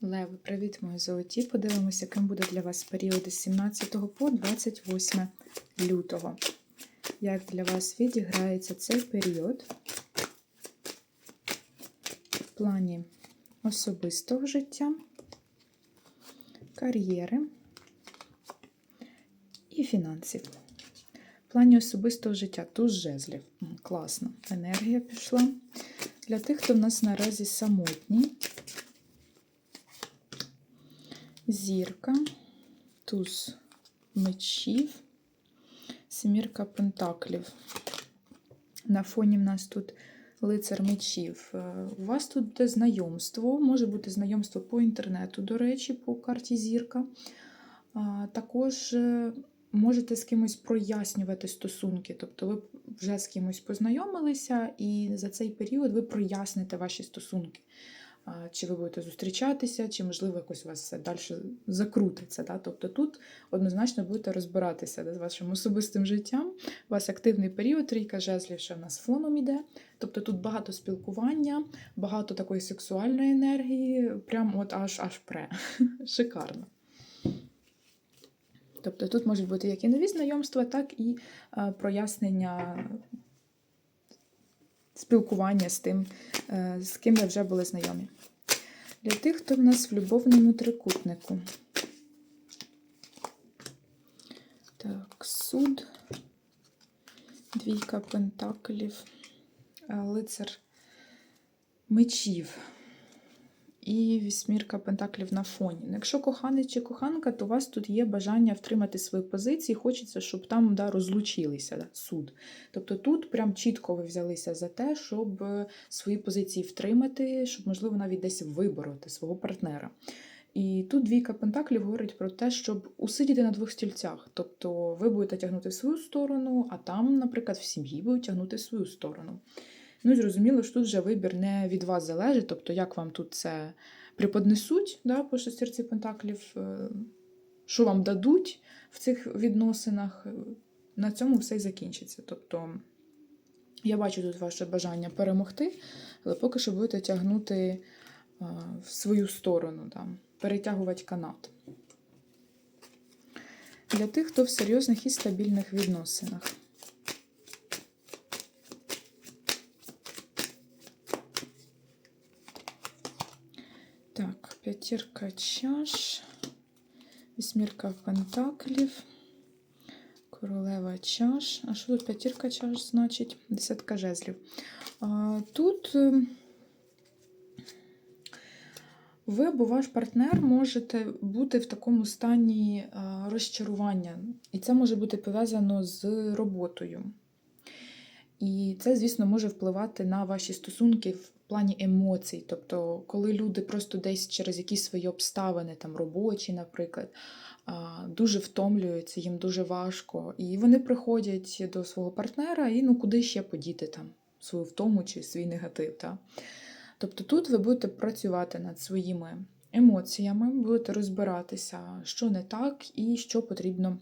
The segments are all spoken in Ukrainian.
Леви, привіт, мої золоті. Подивимося, яким буде для вас період з 17 по 28 лютого. Як для вас відіграється цей період в плані особистого життя, кар'єри і фінансів. В плані особистого життя туз жезлів. Класно. Енергія пішла. Для тих, хто в нас наразі самотній. Зірка, туз мечів, семірка пентаклів. На фоні в нас тут лицар мечів. Е, У вас тут буде знайомство, може бути знайомство по інтернету, до речі, по карті зірка. Також е, можете з кимось прояснювати стосунки, тобто ви вже з кимось познайомилися, і за цей період ви проясните ваші стосунки. Чи ви будете зустрічатися, чи, можливо, якось у вас далі закрутиться. Да? Тобто тут однозначно будете розбиратися да, з вашим особистим життям. У вас активний період, трійка жезлів ще в нас фоном іде. Тобто тут багато спілкування, багато такої сексуальної енергії, прям от аж аж пре. Шикарно. Тобто тут можуть бути як і нові знайомства, так і е, прояснення спілкування з тим, е, з ким ви вже були знайомі. Для тих, хто в нас в любовному трикутнику. Так, суд, двійка пентаклів, е, лицар мечів і вісьмірка пентаклів на фоні. Ну, Якщо коханий чи коханка, то у вас тут є бажання втримати свої позиції, хочеться, щоб там да, розлучилися да, суд. Тобто тут прям чітко ви взялися за те, щоб е, свої позиції втримати, щоб, можливо, навіть десь вибороти свого партнера. І тут двійка пентаклів говорить про те, щоб усидіти на двох стільцях. Тобто ви будете тягнути в свою сторону, а там, наприклад, в сім'ї будуть тягнути в свою сторону. Ну зрозуміло, що тут вже вибір не від вас залежить, тобто як вам тут це преподнесуть да, по шестірці пентаклів, е, що вам дадуть в цих відносинах, е, на цьому все і закінчиться. Тобто я бачу тут ваше бажання перемогти, але поки що будете тягнути е, в свою сторону, там, перетягувати канат. Для тих, хто в серйозних і стабільних відносинах. Так, п'ятірка чаш, вісьмірка пентаклів, королева чаш. А що тут п'ятірка чаш значить? Десятка жезлів. А, Тут е, ви або ваш партнер можете бути в такому стані розчарування, і це може бути пов'язано з роботою. І це, звісно, може впливати на ваші стосунки в плані емоцій. Тобто, коли люди просто десь через якісь свої обставини, там робочі, наприклад, дуже втомлюються, їм дуже важко. І вони приходять до свого партнера і ну, куди ще подіти там свою втому чи свій негатив. Та? Тобто тут ви будете працювати над своїми емоціями, будете розбиратися, що не так і що потрібно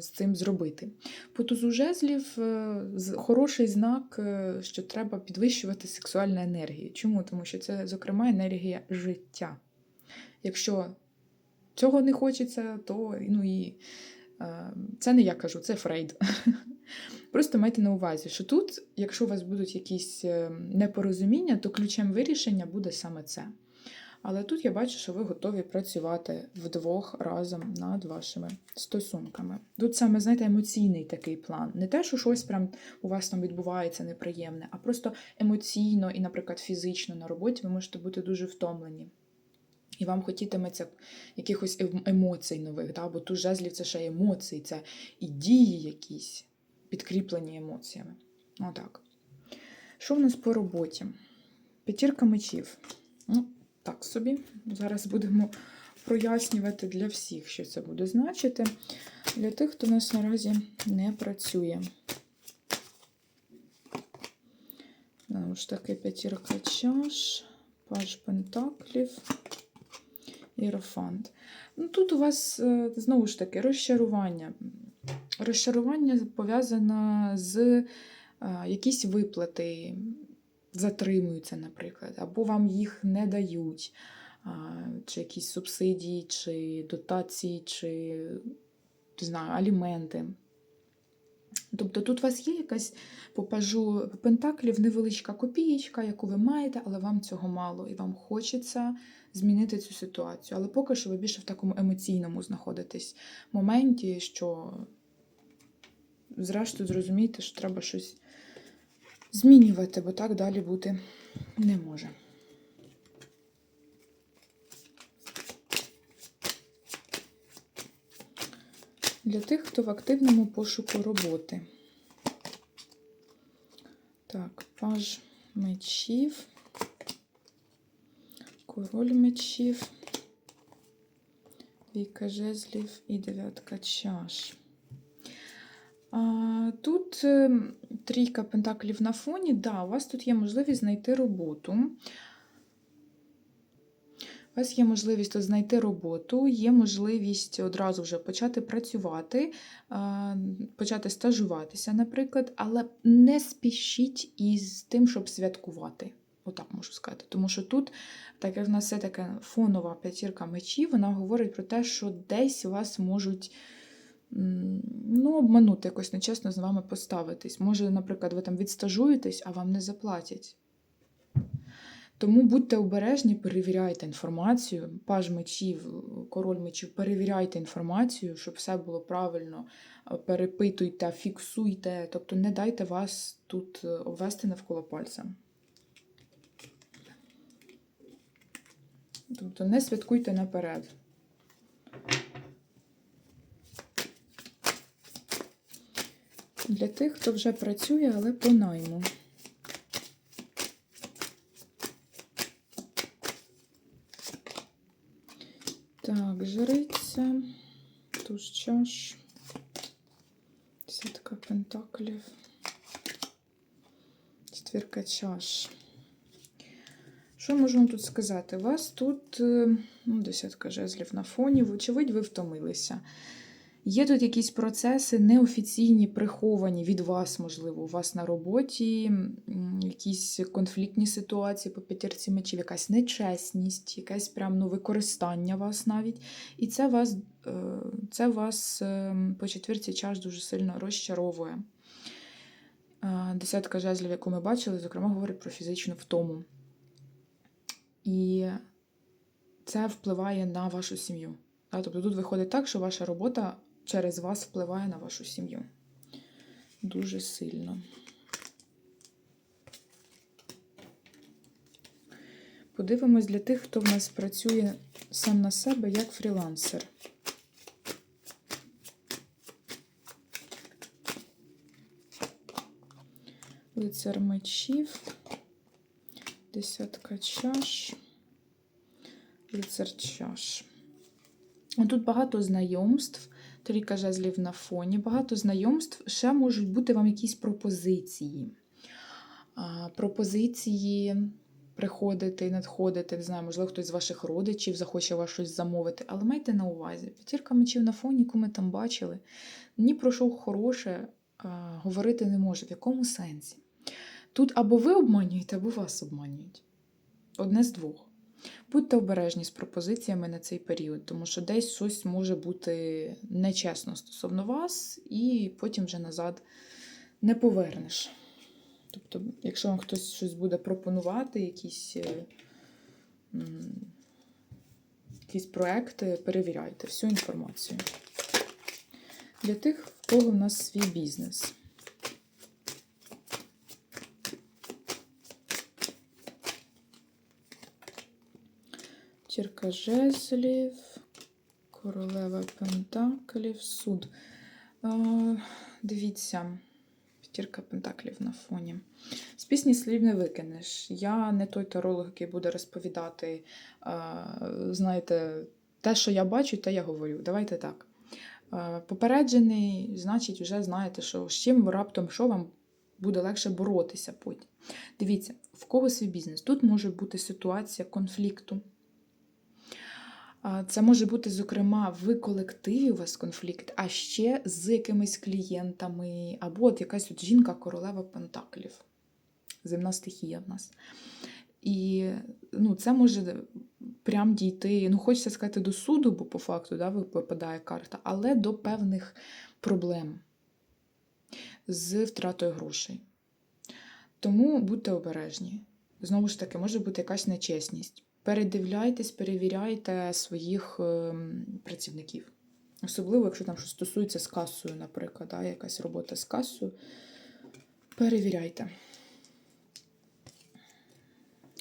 з цим зробити. По тузу жезлів е, хороший знак, е, що треба підвищувати сексуальну енергію. Чому? Тому що це, зокрема, енергія життя. Якщо цього не хочеться, то ну і е, це не я кажу, це Фрейд. Просто майте на увазі, що тут, якщо у вас будуть якісь е, непорозуміння, то ключем вирішення буде саме це. Але тут я бачу, що ви готові працювати вдвох разом над вашими стосунками. Тут саме, знаєте, емоційний такий план. Не те, що щось прям у вас там відбувається неприємне, а просто емоційно і, наприклад, фізично на роботі ви можете бути дуже втомлені. І вам хотітиметься якихось ем- емоцій нових, да? бо тут жезлів це ще емоції, це і дії якісь, підкріплені емоціями. Отак. Що в нас по роботі? П'ятірка мечів. Ну, так собі. Зараз будемо прояснювати для всіх, що це буде значити. Для тих, хто у нас наразі не працює. Знову ж таки, п'ятірка чаш, паж пентаклів, іерофант. Ну, тут у вас, е, знову ж таки, розчарування. Розчарування пов'язане з е, якісь виплати затримуються, наприклад, або вам їх не дають. Чи якісь субсидії, чи дотації, чи не знаю, аліменти. Тобто тут у вас є якась по пажу пентаклів невеличка копієчка, яку ви маєте, але вам цього мало, і вам хочеться змінити цю ситуацію. Але поки що ви більше в такому емоційному знаходитесь моменті, що, зрештою, зрозумієте, що треба щось змінювати, бо так далі бути не може. Для тих, хто в активному пошуку роботи. Так, паж мечів, король мечів, віка жезлів і дев'ятка чаш. Тут е, трійка пентаклів на фоні. Да, у вас тут є можливість знайти роботу. У вас є можливість тут знайти роботу, є можливість одразу вже почати працювати, почати стажуватися, наприклад, але не спішіть із тим, щоб святкувати. Отак можу сказати. Тому що тут, так як в нас все таке фонова п'ятірка мечів, вона говорить про те, що десь вас можуть ну, обманути, якось нечесно з вами поставитись. Може, наприклад, ви там відстажуєтесь, а вам не заплатять. Тому будьте обережні, перевіряйте інформацію. Паж мечів, король мечів, перевіряйте інформацію, щоб все було правильно. Перепитуйте, фіксуйте, тобто не дайте вас тут е, обвести навколо пальця. Тобто не святкуйте наперед. Для тих, хто вже працює, але по найму. Так, жриця, туз чаш, десятка пентаклів, четвірка чаш. Що можу вам тут сказати? У вас тут е, ну, десятка жезлів на фоні, вочевидь, ви втомилися. Є тут якісь процеси неофіційні, приховані від вас, можливо, у вас на роботі, якісь конфліктні ситуації по п'ятірці мечів, якась нечесність, якесь прям ну, використання вас навіть. І це вас, е, це вас е, по четвірці чаш дуже сильно розчаровує. Е, Десятка жезлів, яку ми бачили, зокрема, говорить про фізичну втому. І це впливає на вашу сім'ю. Тобто тут виходить так, що ваша робота через вас впливає на вашу сім'ю. Дуже сильно. Подивимось для тих, хто в нас працює сам на себе як фрілансер. Лицар мечів, десятка чаш, лицар чаш. Тут багато знайомств, трійка жезлів на фоні, багато знайомств. Ще можуть бути вам якісь пропозиції. Пропозиції приходити, надходити, не знаю, можливо, хтось з ваших родичів захоче вас щось замовити. Але майте на увазі, п'ятірка мечів на фоні, яку ми там бачили, ні про що хороше говорити не може. В якому сенсі? Тут або ви обманюєте, або вас обманюють. Одне з двох. Будьте обережні з пропозиціями на цей період, тому що десь щось може бути нечесно стосовно вас, і потім вже назад не повернеш. Тобто, якщо вам хтось щось буде пропонувати, якісь, е, якісь проекти, перевіряйте всю інформацію. Для тих, в кого в нас свій бізнес. Чірка жезлів, королева пентаклів, суд. Е, дивіться, п'ятірка пентаклів на фоні. З пісні слів не викинеш. Я не той таролог, який буде розповідати, е, знаєте, те, що я бачу, те я говорю. Давайте так. Е, попереджений, значить, вже знаєте, що з чим раптом що вам буде легше боротися потім. Дивіться, в кого свій бізнес. Тут може бути ситуація конфлікту. Це може бути, зокрема, в колективі у вас конфлікт, а ще з якимись клієнтами, або от якась от жінка королева Пентаклів. Земна стихія в нас. І ну, це може прям дійти, ну, хочеться сказати, до суду, бо по факту да, випадає карта, але до певних проблем з втратою грошей. Тому будьте обережні. Знову ж таки, може бути якась нечесність. Передивляйтесь, перевіряйте своїх ем, працівників. Особливо, якщо там щось стосується з касою, наприклад, да, якась робота з касою. Перевіряйте.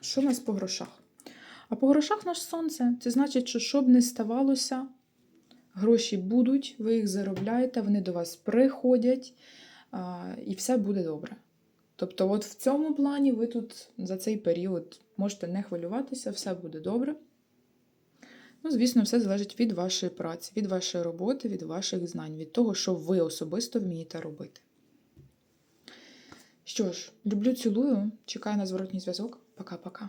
Що в нас по грошах? А по грошах наш сонце. Це значить, що що б не ставалося, гроші будуть, ви їх заробляєте, вони до вас приходять, і все буде добре. Тобто, от в цьому плані ви тут за цей період можете не хвилюватися, все буде добре. Ну, звісно, все залежить від вашої праці, від вашої роботи, від ваших знань, від того, що ви особисто вмієте робити. Що ж, люблю, цілую, чекаю на зворотній зв'язок. Пока-пока.